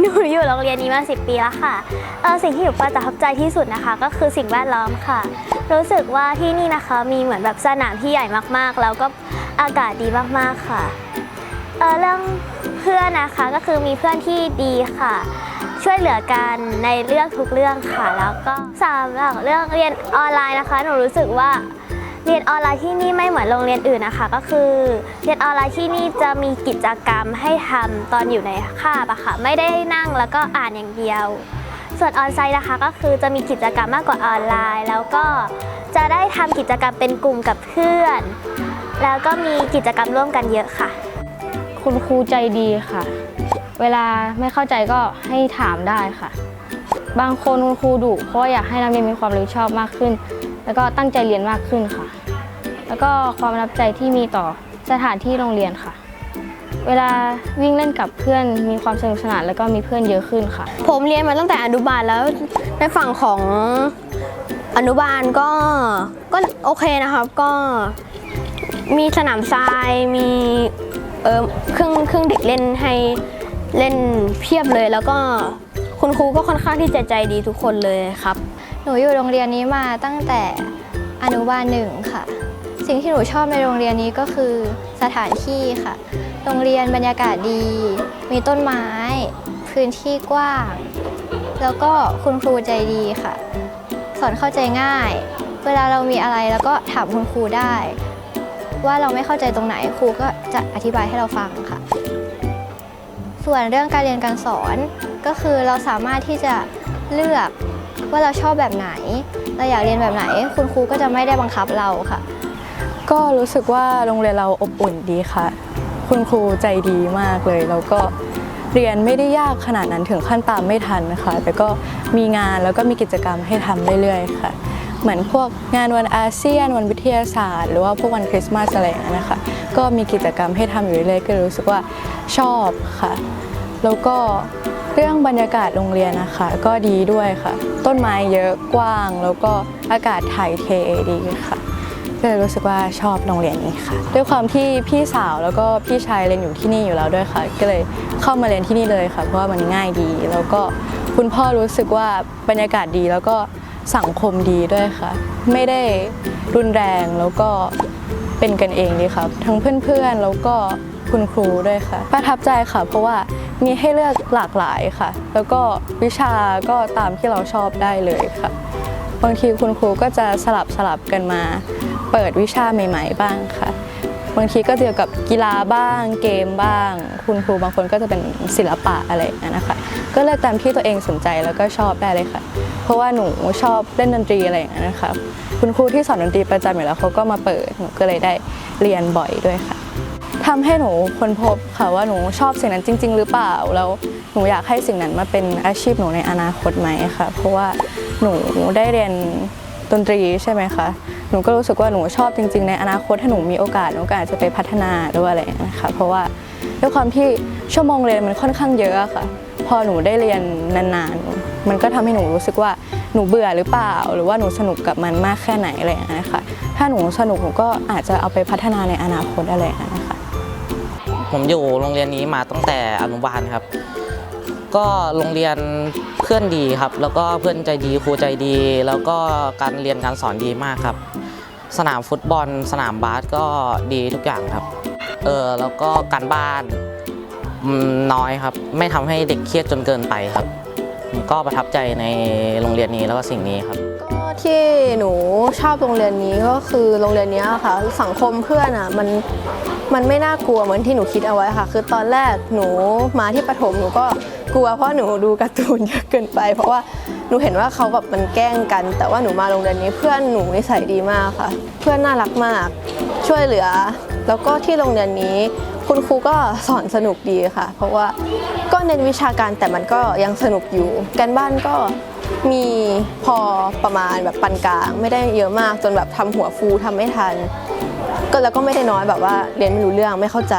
หนูอยู่โรงเรียนนี้มา 10 ปีแล้วค่ะเออสิ่งที่หนูประทับใจที่สุดนะคะ ก็คือสิ่งแวดล้อมค่ะ รู้สึกว่าที่นี่นะคะมีเหมือนแบบสนามที่ใหญ่มากๆ แล้วก็อากาศดีมากๆค่ะเออเรื่องเพื่อนนะคะก็คือมีเพื่อนที่ดีค่ะ ช่วยเหลือกันในเรื่องทุกเรื่องค่ะ แล้วก็สำหรับเรื่องเรียนออนไลน์นะคะ หนูรู้สึกว่า เรียนออนไลน์ที่นี่ไม่เหมือนโรงเรียนอื่นนะคะ ก็คือ เรียนออนไลน์ที่นี่จะมีกิจกรรมให้ทำตอนอยู่ในคาบอะค่ะ ไม่ได้นั่งแล้วก็อ่านอย่างเดียว ส่วนออนไซต์นะคะก็คือจะมีกิจกรรมมากกว่าออนไลน์ แล้วก็จะได้ทำกิจกรรมเป็นกลุ่มกับเพื่อน แล้วก็มีกิจกรรมร่วมกันเยอะค่ะ คุณครูใจดีค่ะ เวลาไม่เข้าใจก็ให้ถามได้ค่ะ บางคนคุณครูดุเพราะอยากให้นักเรียนมีความรับผิดชอบมากขึ้น แล้วก็ตั้งใจเรียนมากขึ้นค่ะ แล้วก็ความประทับใจที่มีต่อสถานที่โรงเรียนค่ะ เวลาวิ่งเล่นกับเพื่อนมีความสนุกสนานแล้วก็มีเพื่อนเยอะขึ้นค่ะ ผมเรียนมาตั้งแต่อนุบาลแล้วในฝั่งของอนุบาลก็ก็โอเคนะครับก็มีสนามทรายมีเออเครื่องเครื่องเด็กเล่นให้เล่นเพียบเลย แล้วก็คุณครูก็ค่อนข้างที่จะใจดีทุกคนเลยครับ หนูอยู่โรงเรียนนี้มาตั้งแต่อนุบาลหนึ่งค่ะ สิ่งที่หนูชอบในโรงเรียนนี้ก็คือสถานที่ค่ะ โรงเรียนบรรยากาศดี มีต้นไม้ พื้นที่กว้าง แล้วก็คุณครูใจดีค่ะ สอนเข้าใจง่าย เวลาเรามีอะไรแล้วก็ถามคุณครูได้ ว่าเราไม่เข้าใจตรงไหนครูก็จะอธิบายให้เราฟังค่ะ ส่วนเรื่องการเรียนการสอนก็คือเราสามารถที่จะเลือกว่าเราชอบแบบไหน เราอยากเรียนแบบไหน คุณครูก็จะไม่ได้บังคับเราค่ะ ก็รู้สึกว่าโรงเรียนเราอบอุ่นดีค่ะ คุณครูใจดีมากเลย แล้วก็เรียนไม่ได้ยากขนาดนั้นถึงขั้นตามไม่ทันนะคะ แต่ก็มีงานแล้วก็มีกิจกรรมให้ทำเรื่อยๆค่ะ เหมือนพวกงานวันอาเซียน วันวิทยาศาสตร์ หรือว่าพวกวันคริสต์มาสอะไรอย่างเงี้นะคะ ก็มีกิจกรรมให้ทำอยู่เรื่อยๆก็รู้สึกว่าชอบค่ะ แล้วก็เรื่องบรรยากาศโรงเรียนนะคะ ก็ดีด้วยค่ะ ต้นไม้เยอะกว้าง แล้วก็อากาศถ่ายเทดีค่ะ ก็เลยรู้สึกว่าชอบโรงเรียนนี้ค่ะ ด้วยความที่พี่สาวแล้วก็พี่ชายเรียนอยู่ที่นี่อยู่แล้วด้วยค่ะ ก็เลยเข้ามาเรียนที่นี่เลยค่ะ เพราะว่ามันง่ายดี แล้วก็คุณพ่อรู้สึกว่าบรรยากาศดีแล้วก็สังคมดีด้วยค่ะ ไม่ได้รุนแรงแล้วก็เป็นกันเองดีค่ะทั้งเพื่อนๆแล้วก็คุณครูด้วยค่ะ ประทับใจค่ะ เพราะว่ามีให้เลือกหลากหลายค่ะ แล้วก็วิชาก็ตามที่เราชอบได้เลยค่ะ บางทีคุณครูก็จะสลับสลับกันมา เปิดวิชาใหม่ ๆ บ้างค่ะ บางทีก็เกี่ยวกับกีฬาบ้าง เกมบ้าง คุณครูบางคนก็จะเป็นศิลปะอะไรอย่างนั้นะคะ ก็เลือกตามที่ตัวเองสนใจแล้วก็ชอบได้เลยค่ะ เพราะว่าหนูชอบเล่นดนตรีอะไรอย่างนั้นนะคะคุณครูที่สอนดนตรีประจำอยู่แล้วเขาก็มาเปิดหนูก็เลยได้เรียนบ่อยด้วยค่ะทำให้หนูค้นพบค่ะว่าหนูชอบสิ่งนั้นจริง ๆ หรือเปล่าแล้วหนูอยากให้สิ่งนั้นมาเป็นอาชีพหนูในอนาคตไหมค่ะเพราะว่าหนูได้เรียน ดนตรีใช่ไหมคะ หนูก็รู้สึกว่าหนูชอบจริง ๆ ในอนาคตถ้าหนูมีโอกาสหนูก็อาจจะไปพัฒนาหรือว่าอะไรอย่างเงี้ยค่ะเพราะว่าด้วยความที่ชั่วโมงเรียนมันค่อนข้างเยอะอะค่ะ พอหนูได้เรียนนานๆ มันก็ทำให้หนูรู้สึกว่าหนูเบื่อหรือเปล่า หรือว่าหนูสนุกกับมันมากแค่ไหนอะไรอย่างเงี้ยค่ะถ้าหนูสนุกหนูก็อาจจะเอาไปพัฒนาในอนาคตอะไรอย่างเงี้ยค่ะผมอยู่โรงเรียนนี้มาตั้งแต่อนุบาลครับ ก็โรงเรียนเพื่อนดีครับ แล้วก็เพื่อนใจดีครูใจดี แล้วก็การเรียนการสอนดีมากครับ สนามฟุตบอล สนามบาสก็ดีทุกอย่างครับเออแล้วก็การบ้านน้อยครับ ไม่ทำให้เด็กเครียดจนเกินไปครับ ก็ประทับใจในโรงเรียนนี้แล้วก็สิ่งนี้ครับ ก็ที่หนูชอบโรงเรียนนี้ก็คือโรงเรียนนี้ค่ะ สังคมเพื่อนอะมันมันไม่น่ากลัวเหมือนที่หนูคิดเอาไว้ค่ะ คือตอนแรกหนูมาที่ประถมหนูก็ กลัวเพราะหนูดูการ์ตูนเยอะเกินไป เพราะว่าหนูเห็นว่าเขาแบบมันแกล้งกัน แต่ว่าหนูมาโรงเรียนนี้เพื่อนหนูนิสัยดีมากค่ะ เพื่อนน่ารักมาก ช่วยเหลือ แล้วก็ที่โรงเรียนนี้ คุณครูก็สอนสนุกดีค่ะ เพราะว่าก็เน้นวิชาการแต่มันก็ยังสนุกอยู่การบ้านก็มีพอประมาณแบบปานกลาง ไม่ได้เยอะมากจนแบบทำหัวฟูทำไม่ทัน ก็แล้วก็ไม่ได้น้อยแบบว่าเรียนไม่รู้เรื่องไม่เข้าใจ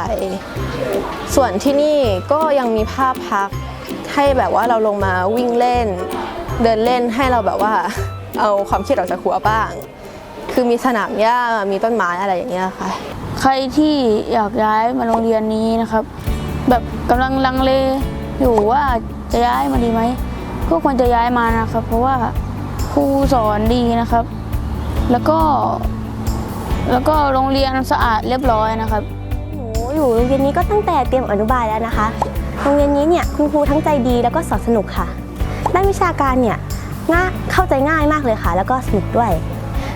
ส่วนที่นี่ก็ยังมีภาพพัก ให้แบบว่าเราลงมาวิ่งเล่น เดินเล่นให้เราแบบว่าเอาความเครียดออกจากหัวบ้าง คือมีสนามหญ้ามีต้นไม้อะไรอย่างเงี้ยค่ะ ใครที่อยากย้ายมาโรงเรียนนี้นะครับ แบบกำลังลังเลอยู่ว่าจะย้ายมาดีไหมก็ควรจะย้ายมานะครับ เพราะว่าครูสอนดีนะครับ แล้วก็ แล้วก็โรงเรียนสะอาดเรียบร้อยนะครับ หนูอยู่โรงเรียนนี้ก็ตั้งแต่เตรียมอนุบาลแล้วนะคะ โรงเรียนนี้เนี่ยคุณครูทั้งใจดีแล้วก็สอนสนุกค่ะ ด้านวิชาการเนี่ยง่ายเข้าใจง่ายมากเลยค่ะ แล้วก็สนุกด้วย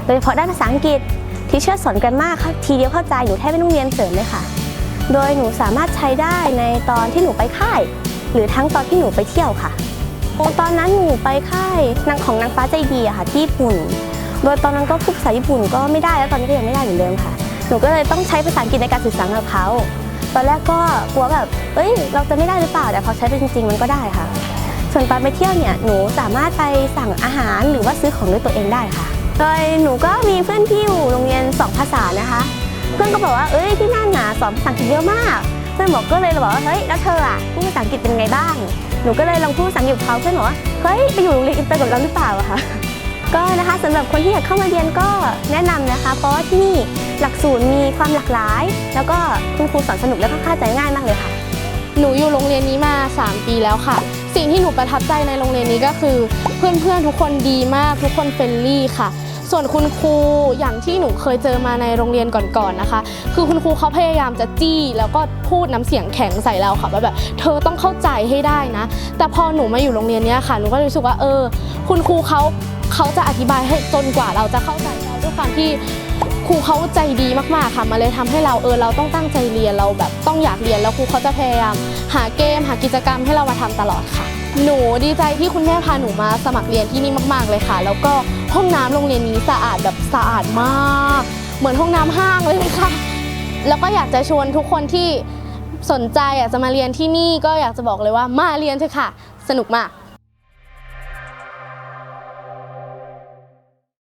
โดยเฉพาะด้านภาษาอังกฤษที่เชื่อสอนกันมากค่ะทีเดียวเข้าใจหนูแทบไม่ต้องเรียนเสริมเลยค่ะ โดยหนูสามารถใช้ได้ในตอนที่หนูไปค่าย หรือทั้งตอนที่หนูไปเที่ยวค่ะตอนนั้นหนูไปค่ายนางของนางฟ้าใจดีอะค่ะที่ญี่ปุ่น โดยตอนนั้นก็พูดภาษาญี่ปุ่นก็ไม่ได้แล้วตอนนี้ก็ยังไม่ได้เหมือนเดิมค่ะ หนูก็เลยต้องใช้ภาษาอังกฤษในการสื่อสารกับเขา ตอนแรกก็กลัวแบบเอ้ย เราจะไม่ได้หรือเปล่า แต่พอใช้ไปจริงๆมันก็ได้ค่ะ ส่วนตอนไปเที่ยวเนี่ย หนูสามารถไปสั่งอาหารหรือว่าซื้อของด้วยตัวเองได้ค่ะ โดยหนูก็มีเพื่อนที่อยู่โรงเรียนสองภาษานะคะ เพื่อนก็บอกว่า เอ้ย ที่นั่นน่ะสอนภาษาอังกฤษเยอะมาก เพื่อนบอกก็เลยบอกว่า เฮ้ย แล้วเธออะพูดภาษาอังกฤษเป็นไงบ้าง หนูก็เลยลองพูดภาษาอังกฤษกับเขาเพื่อนบอกว่า เฮ้ย ไปอยู่โรงเรียนอินเตอร์กับเราหรือเปล่าอะคะ ก็นะคะสำหรับคนที่อยากเข้ามาเรียนก็แนะนำนะคะ เพราะว่าที่นี่ หลักสูตรมีความหลากหลาย แล้วก็คุณครูสอนสนุกแล้วก็เข้าใจง่ายมากเลยค่ะ หนูอยู่โรงเรียนนี้มา 3 ปีแล้วค่ะ สิ่งที่หนูประทับใจในโรงเรียนนี้ก็คือ เพื่อนๆทุกคนดีมากทุกคนเฟรนลี่ค่ะ ส่วนคุณครูอย่างที่หนูเคยเจอมาในโรงเรียนก่อนๆนะคะ คือคุณครูเขาพยายามจะจี้แล้วก็พูดน้ำเสียงแข็งใส่เราค่ะว่าแบบ เธอต้องเข้าใจให้ได้นะ แต่พอหนูมาอยู่โรงเรียนนี้ค่ะหนูก็รู้สึกว่าเออ คุณครูเขาเขาจะอธิบายให้จนกว่าเราจะเข้าใจเราด้วยความที่ ครูเขาใจดีมากๆค่ะมาเลยทำให้เราเออเราต้องตั้งใจเรียนเราแบบต้องอยากเรียนแล้วครูเขาจะพยายาม หาเกมหากิจกรรมให้เรามาทำตลอดค่ะ หนูดีใจที่คุณแม่พาหนูมาสมัครเรียนที่นี่มาก ๆเลยค่ะ แล้วก็ห้องน้ำโรงเรียนนี้สะอาดแบบสะอาดมาก เหมือนห้องน้ำห้างเลยค่ะ แล้วก็อยากจะชวนทุกคนที่สนใจอยากจะมาเรียนที่นี่ก็อยากจะบอกเลยว่ามาเรียนเถอะค่ะ สนุกมาก